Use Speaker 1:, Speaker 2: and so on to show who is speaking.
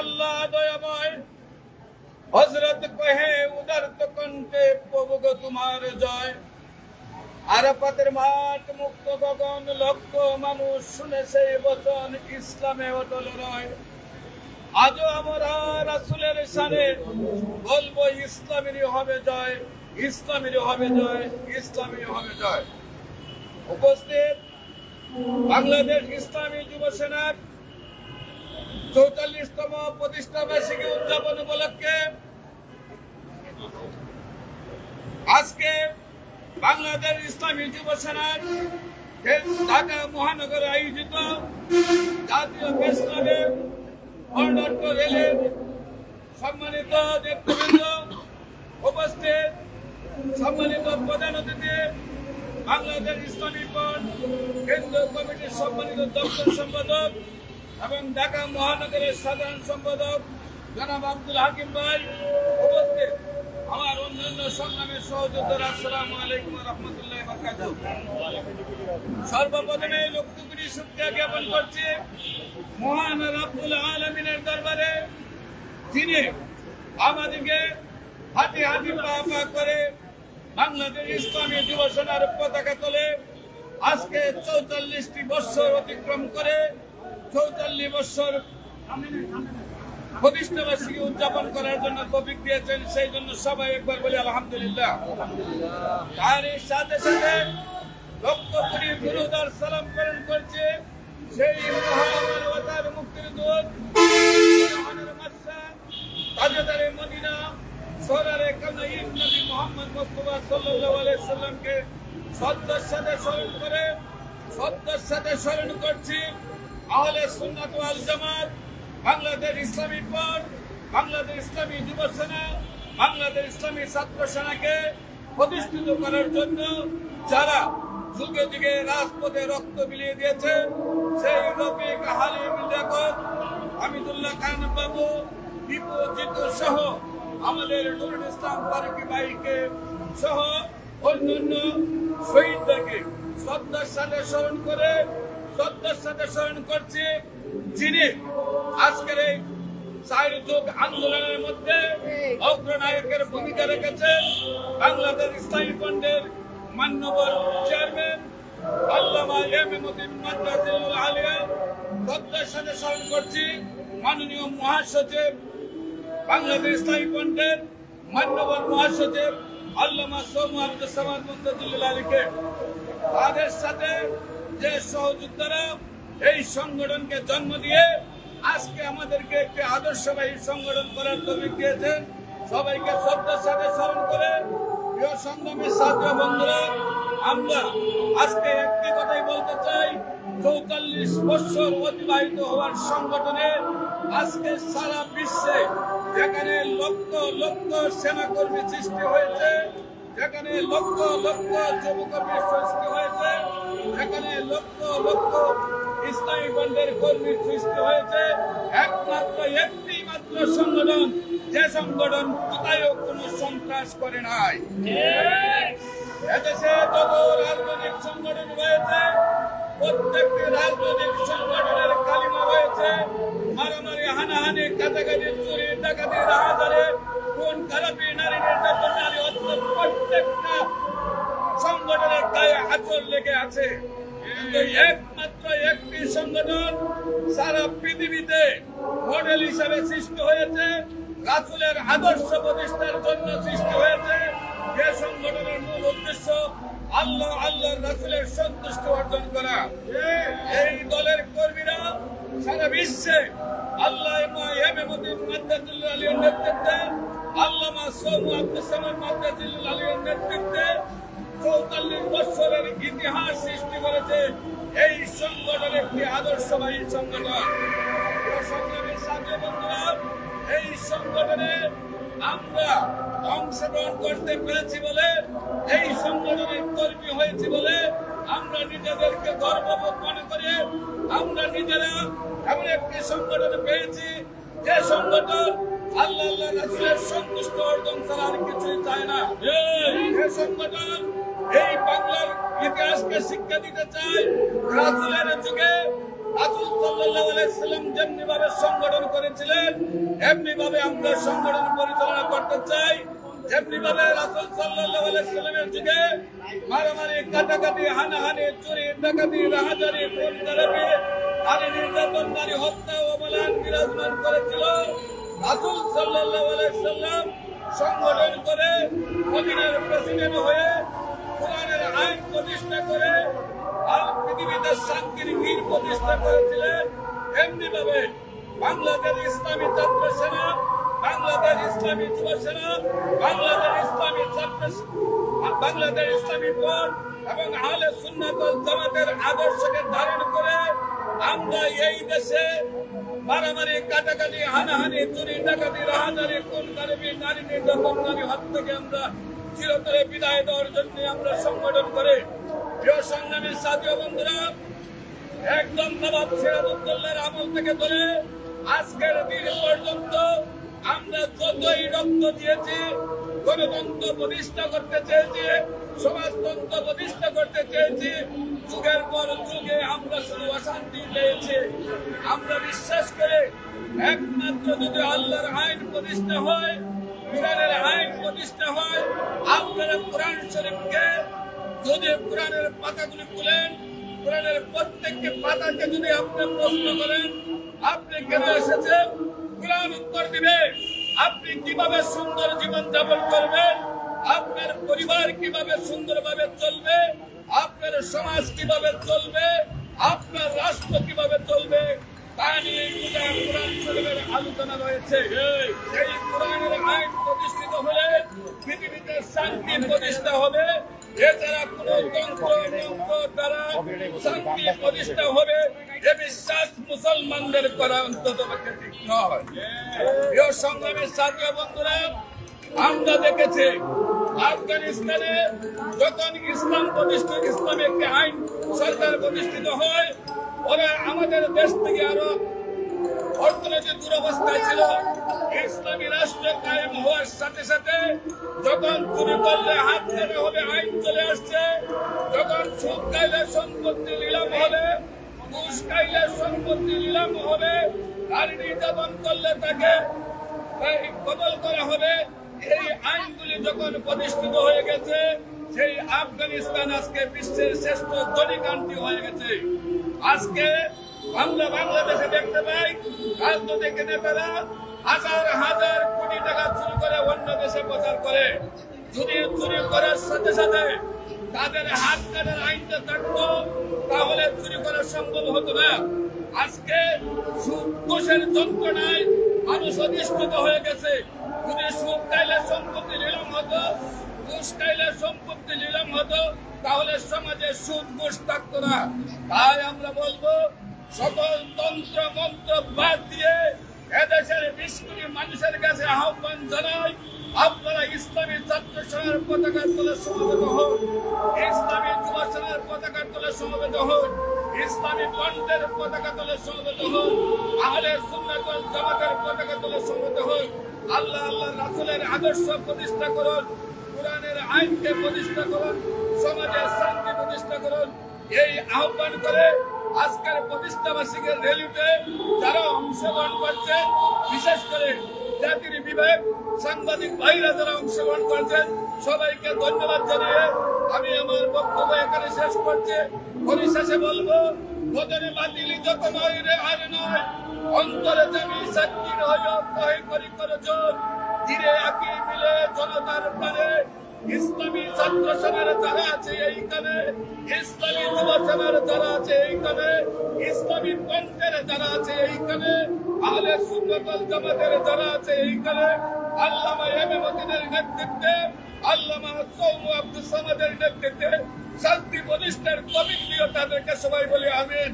Speaker 1: আল্লাহ দয়াময়। হজরত কহে উদারত কণ্ঠে প্রভু গো তোমার জয়। আরাফাতের মাঠ মুক্ত গগন, লক্ষ মানুষ শুনে সেই বচন ইসলামে অটল রয়। আজও আমরা রাসুলের সানে বলব, ইসলামেরই হবে জয়, ইসলামেরই হবে জয়, ইসলামেরই হবে জয়। উপস্থিত বাংলাদেশ ইসলামী যুব সেনার চৌচল্লিশতম প্রতিষ্ঠা বার্ষিকী উদযাপন উপলক্ষে আজকে বাংলাদেশ ইসলামী যুব সেনার ঢাকা মহানগরে আয়োজিত জাতীয় প্রেস ক্লাবে রেলের সম্মানিত নেতৃবৃন্দ উপস্থিত সম্মানিত প্রধান অতিথি বাংলাদেশ ইসলামী ফ্রন্ট কেন্দ্রীয় কমিটির সম্মানিত দপ্তর সম্পাদক এবং ঢাকা মহানগরের সাধারণ সম্পাদক জনাব আব্দুল হাকিম ভাই উপস্থিত। আমার অন্যান্য সংগ্রামের সহযোদ্ধারা, আসসালামু আলাইকুম রহমতুল্লাহ সর্বপ্রথমে লক্ষ্যগুলি শুক্রিয়া জ্ঞাপন করছি মহান রাব্বুল আলমিনের দরবারে, যিনি আমাদেরকে হাতি হাতি পা পা করে বাংলাদেশ ইসলামী যুব সেনার পতাকা তোলে আজকে চৌচল্লিশটি বৎসর অতিক্রম করে চৌচল্লিশ বৎসর প্রতিষ্ঠা বার্ষিকী উদযাপন করার জন্য তৌফিক দিয়েছেন, সেই জন্য সবাই একবার বলি আলহামদুলিল্লাহ। তার এই সাথে সাথে লক্ষ কোটি গুরুদার সালাম প্রেরণ করছে সেই মহামানবতার মুক্তির দূত মাসা মদিনা সোনারে কানাইন নবী মোহাম্মদ মুস্তাফা সাল্লামকে শ্রদ্ধার সাথে স্মরণ করে শ্রদ্ধার সাথে স্মরণ করছি আহলে সুন্নাত ওয়াল জামাত, বাংলাদেশ ইসলামী ফ্রন্ট বাংলাদেশ ইসলামী যুব সেনা, বাংলাদেশ ইসলামী ছাত্র সেনাকে প্রতিষ্ঠিত করার জন্য যারা যুগে যুগে রাজপথে রক্ত বিলিয়ে দিয়েছে, সেই রফিক হালিম লিয়াকত হামিদুল্লাহ খান বাবু, দীপু, জিতু সহ আমাদের নুরুল ইসলাম ফারুকি ভাইকে সহ অন্যান্য শহীদদেরকে শ্রদ্ধার সাথে স্মরণ করে, শ্রদ্ধার সাথে স্মরণ করছি, যিনি আজকের এই আন্দোলনের মধ্যে অগ্রনায়কের ভূমিকা রেখেছেন, বাংলাদেশ ইসলামী ফ্রন্টের মান্যবর চেয়ারম্যান আল্লামা এম এ মতিন মাদ্রাসুল আলিয়া। শ্রদ্ধার সাথে স্মরণ করছি, মাননীয় মহাসচিব বাংলাদেশ ইসলামী ফ্রন্টের মান্যবর মহাসচিব আল্লামা সৌমু আব্দুল সামাদ মুন্তাজুল আলীকে। তাদের সাথে যে সহযোদ্ধারা এই সংগঠনকে জন্ম দিয়ে আজকে আমাদেরকে একটি আদর্শবাহী সংগঠন করার তৌফিক দিয়েছেন, সবাইকে শ্রদ্ধার সাথে স্মরণ করে প্রিয় সংগ্রামী ছাত্র বন্ধুরা, আমরা আজকে একটি কথাই বলতে চাই চৌচল্লিশ বছর অতিবাহিত হওয়ার সংগঠনে আজকে সারা বিশ্বে যেখানে লক্ষ লক্ষ সেনাকর্মী সৃষ্টি হয়েছে যেখানে লক্ষ লক্ষ যুবকর্মীর সৃষ্টি হয়েছে যেখানে লক্ষ লক্ষ ইসলামী বন্ডের কর্মী সৃষ্টি হয়েছে একমাত্র একটি মাত্র সংগঠন যে সংগঠন কোথায়ও কোনো সন্ত্রাস করে নাই। এদেশে যত রাজনৈতিক সংগঠন রয়েছে প্রত্যেকটি রাজনৈতিক সংগঠনের কালিমা রয়েছে। মারামারি, হানাহানি কাটাকাটি চুরি, ডাকাতি, রাহাজারে কোন খারাপি, নারী নির্যাতন, নারী হত্যা প্রত্যেকটা সংগঠনের গায়ে আচর লেগে আছে। একমাত্র একটি সংগঠন সারা পৃথিবীতে মডেল হিসাবে সৃষ্টি হয়েছে, রাসুলের আদর্শ প্রতিষ্ঠার জন্য সৃষ্টি হয়েছে। যে সংগঠনের মূল উদ্দেশ্য আল্লাহ আল্লাহর রাসুলের সন্তুষ্টি অর্জন করা। এই দলের কর্মীরা সারা বিশ্বে আল্লাহ মাদ্দাতুল্লাহ আলীর নেতৃত্বে, আল্লামা আব্দুল মাদ্দাতুল্লাহ আলীর নেতৃত্বে চৌতাল্লিশ বছরের ইতিহাস সৃষ্টি করেছে এই সংগঠন একটি আদর্শবাহী সংগঠন। ছাত্র বন্ধুরা, এই সংগঠনে আমরা অংশগ্রহণ করতে পেরেছি বলে এই সংগঠনের কর্মী হয়েছি বলে আমরা নিজেদেরকে গর্ববোধ মনে করি আমরা নিজেরা এমন একটি সংগঠন পেয়েছি যে সংগঠন আল্লাহ আল্লাহ রাসুলের সন্তুষ্ট অর্জন ছাড়া আর কিছুই চায় না। যে সংগঠন এই বাংলার ইতিহাসকে শিক্ষা দিতে চায় রাসুলের যুগে আলাইহি সাল্লাম যেমনি ভাবে সংগঠন করেছিলেন, এমনি ভাবে আমরা সংগঠন পরিচালনা করতে চাই। যেমনি ভাবে রাসূল সাল্লামের যুগে মারামারি, কাটাকাটি, হানাহানি, চুরি, ডাকাতি, রাহাজারি খুন খারাপি নারী নির্যাতন, নারী হত্যা অবলান বিরাজমান করেছিল। রাসূল সাল্লাম সংগঠন করে মদিনার প্রেসিডেন্ট হয়ে কোরআনের আইন প্রতিষ্ঠা করে আর পৃথিবীতে শান্তির বীর প্রতিষ্ঠা করেছিলেন এমনি ভাবে বাংলাদেশ ইসলামী ছাত্র সেনা, বাংলাদেশ ইসলামী যুব সেনা, বাংলাদেশ ইসলামী ছাত্র বাংলাদেশ ইসলামী বোর্ড এবং আহলে সুন্নাত ওয়াল জামাতের আদর্শকে ধারণ করে আমরা এই দেশে মারামারি, কাটাকাটি, হানাহানি, চুরি, ডাকাতি, রাহাজারি কোন গারিবি নারী নির্যাতন, নারী হত্যাকে আমরা চিরতরে বিদায় দেওয়ার জন্য আমরা সংগঠন করে প্রিয় সংগ্রামী সাথী বন্ধুরা, একদম নবাব সিরাজউদ্দৌলার আমল থেকে ধরে আজকের দিন পর্যন্ত আমরা যতই রক্ত দিয়েছি, গণতন্ত্র প্রতিষ্ঠা করতে চেয়েছি, সমাজতন্ত্র প্রতিষ্ঠা করতে চেয়েছি, যুগের পর যুগে আমরা শুধু অশান্তি পেয়েছি। আমরা বিশ্বাস করে একমাত্র যদি আল্লাহর আইন প্রতিষ্ঠা হয় কোরআনের আইন প্রতিষ্ঠা হয়, আপনারা কোরআন শরীফকে যদি কোরআনের পাতাগুলি খুলেন, কোরআনের প্রত্যেকটি পাতাকে যদি আপনি প্রশ্ন করেন, আপনি কেন এসেছেন? কোরআন উত্তর দিবে। আপনি কীভাবে সুন্দর জীবন যাপন করবেন? আপনার পরিবার কীভাবে সুন্দরভাবে চলবে? আপনার সমাজ কীভাবে চলবে? আপনার রাষ্ট্র কীভাবে চলবে? তা নিয়ে কোরআন আলোচনা রয়েছে। সেই কোরআনের প্রতিষ্ঠা হবে এ বিশ্বাস মুসলমানদের করা অন্তত নয়। সংগ্রামের সাথী বন্ধুরা, আমরা দেখেছি আফগানিস্তানে যখন ইসলাম প্রতিষ্ঠিত, ইসলামে একটি আইন সরকার প্রতিষ্ঠিত হয় ওরা আমাদের দেশ থেকে আরও অর্থনৈতিক দুরবস্থায় ছিল। ইসলামী রাষ্ট্র কায়েম হওয়ার সাথে সাথে যখন চুরি করলে হাত ধরে হবে, আইন চলে আসছে, যখন সুদ খাইলে সম্পত্তি নিলাম হবে ঘুষ খাইলে সম্পত্তি নিলাম হবে নারী নির্যাতন করলে তাকে বদল করা হবে। এই আইনগুলি যখন প্রতিষ্ঠিত হয়ে গেছে, সেই আফগানিস্তান আজকে বিশ্বের শ্রেষ্ঠ ধনী কান্ট্রি হয়ে গেছে। আজকে আমরা বাংলাদেশে দেখতে পাই, রাজনৈতিক নেতারা হাজার হাজার কোটি টাকা চুরি করে অন্য দেশে প্রচার করে। যদি চুরি করার সাথে সাথে তাদের হাত কাটার আইনটা থাকতো, তাহলে চুরি করা সম্ভব হতো না। আজকে সুদ ঘুষের যন্ত্রণায় মানুষ অধিষ্ঠিত হয়ে গেছে। যদি সুখ খাইলে সম্পত্তি নিলাম হতো, ঘুষ খাইলে সম্পত্তি নিলাম হতো, তাহলে সমাজে সুদ, ঘুষ থাকতো না। তাই আমরা বলব, সকল তন্ত্র, মন্ত্র বাদ দিয়ে এদেশের বিশ কোটি মানুষের কাছে আহ্বান জানাই ইসলামী ছাত্র সেনার পতাকার তলে সমবেত হন। ইসলামী যুব সেনার পতাকার তলে সমবেত হন। ইসলামী পন্থের পতাকা তলে সমবেত হন। আহলে সুন্নাত ওয়াল জামাতের পতাকা তলে সমবেত হন। আল্লাহ আল্লাহ রাসুলের আদর্শ প্রতিষ্ঠা করুন। কোরআনের আইনকে প্রতিষ্ঠা করুন। সমাজের শান্তি প্রতিষ্ঠা করুন। এই আহ্বান করে আজকের প্রতিষ্ঠা বার্ষিকের র্যালিতে যারা অংশগ্রহণ করছেন, বিশেষ করে জাতির বিবেক সাংবাদিক ভাইরা যারা অংশগ্রহণ করছেন, সবাইকে ধন্যবাদ জানিয়ে আমি আমার বক্তব্য এখানে শেষ করছি। পরিশেষে বলব বদনে বাতিলি যত নয় রে আর নয়, অন্তরে জামি সাক্ষীর কহে করি করে জোর। ধীরে আঁকি মিলে জনতার প্রাণে, ইসলামী ছাত্র সমাজ যারা আছে এইখানে ইসলামী যুব সমাজ যারা আছে এইখানে ইসলামী পন্থের যারা আছে এইখানে আহলে সুন্নাত জামাতের যারা আছে এইখানে আল্লামা এমএ মতিনের নেতৃত্বে আল্লামা সৌমু আব্দুল সামাদের নেতৃত্বে শান্তি প্রতিষ্ঠার কমিটিও তাদেরকে সবাই বলে আমিন।